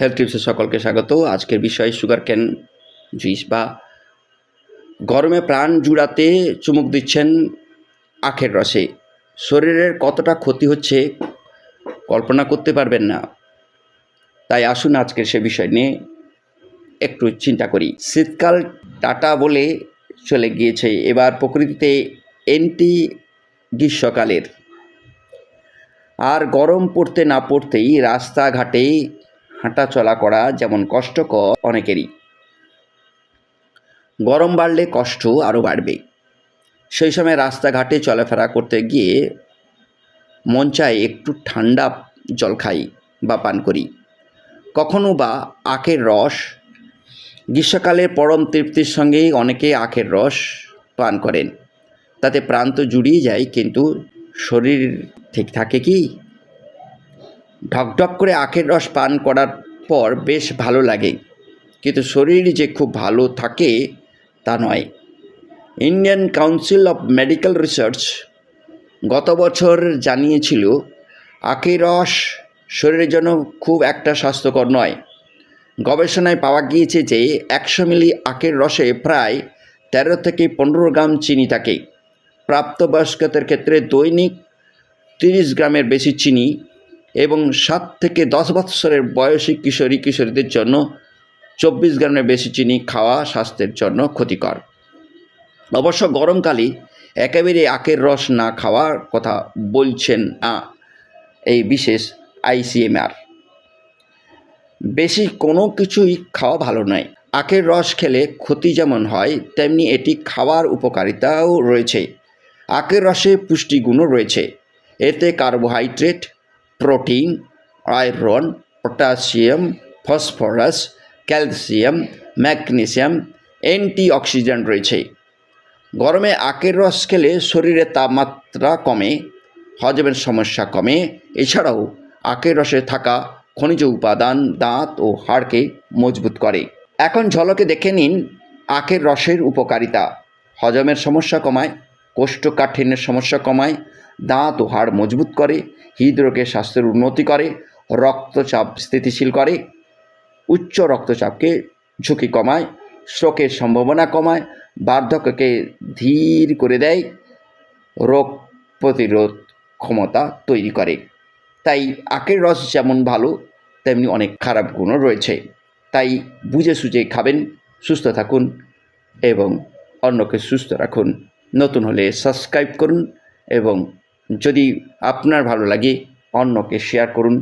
Health টিপসে সকলকে স্বাগত। আজকের বিষয় সুগার ক্যান জুইস বা গরমে প্রাণ জুড়াতে চুমুক দিচ্ছেন আখের রসে। শরীরের কতটা ক্ষতি হচ্ছে কল্পনা করতে পারবেন না। তাই আসুন আজকের সে বিষয় নিয়ে একটু চিন্তা করি। শীতকাল টাটা বলে চলে গিয়েছে। এবার প্রকৃতিতে এন্টি গ্রীষ্মকালের। আর গরম পড়তে না পড়তেই রাস্তাঘাটে হাঁটা চলা করা যেমন কষ্টকর অনেকেরই। গরম বাড়লে কষ্ট আরও বাড়বে। সেই সময় রাস্তাঘাটে চলাফেরা করতে গিয়ে মন চায় একটু ঠান্ডা জল খাই বা পান করি। কখনো বা আখের রস। গ্রীষ্মকালের পরম তৃপ্তির সঙ্গেই অনেকে আখের রস পান করেন। তাতে প্রাণ তো জুড়িয়ে যায়, কিন্তু শরীর ঠিক থাকে কি? ঢকঢক করে আখের রস পান করার পর বেশ ভালো লাগে। কিন্তু শরীর যে খুব ভালো থাকে, তা নয়। Indian council of medical research গত বছর জানিয়েছিল, আখের রস শরীরের জন্য খুব একটা স্বাস্থ্যকর নয়। গবেষণায় পাওয়া গিয়েছে যে একশো মিলি আখের রসে প্রায় তেরো থেকে পনেরো গ্রাম চিনি থাকে। প্রাপ্তবয়স্কদের ক্ষেত্রে দৈনিক তিরিশ গ্রামের বেশি চিনি এবং সাত থেকে দশ বৎসরের বয়সী কিশোরী কিশোরীদের জন্য চব্বিশ গ্রামের বেশি চিনি খাওয়া স্বাস্থ্যের জন্য ক্ষতিকর। অবশ্য গরমকালে একেবারে আখের রস না খাওয়ার কথা বলছেন না এই বিশেষ আইসিএমআর বেশি কোনো কিছুই খাওয়া ভালো নয়। আখের রস খেলে ক্ষতি যেমন হয়, তেমনি এটি খাওয়ার উপকারিতাও রয়েছে। আখের রসে পুষ্টিগুণও রয়েছে। এতে carbohydrate protein, iron, potassium, phosphorus, calcium, magnesium, antioxidant রয়েছে। গরমে আখের রস খেলে শরীরে তাপমাত্রা কমে, হজমের সমস্যা কমে। এছাড়াও আখের রসে থাকা খনিজ উপাদান, দাঁত ও হাড়কে মজবুত করে। এখন ঝলকে দেখে নিন আখের রসের উপকারিতা। হজমের সমস্যা কমায়, কোষ্ঠকাঠিন্যের সমস্যা কমায় দাঁত ও হাড় মজবুত করে হৃদরোগের স্বাস্থ্যের উন্নতি করে, রক্তচাপ স্থিতিশীল করে, উচ্চ রক্তচাপকে ঝুঁকি কমায়, স্ট্রোকের সম্ভাবনা কমায়, বার্ধক্যকে ধীর করে দেয়, রোগ প্রতিরোধ ক্ষমতা তৈরি করে। তাই আখের রস যেমন ভালো, তেমনি অনেক খারাপ গুণও রয়েছে। তাই বুঝে সুঝে খাবেন, সুস্থ থাকুন এবং অন্যকে সুস্থ রাখুন। নতুন হলে সাবস্ক্রাইব করুন এবং যদি আপনার ভালো লাগে অন্যকে শেয়ার করুন।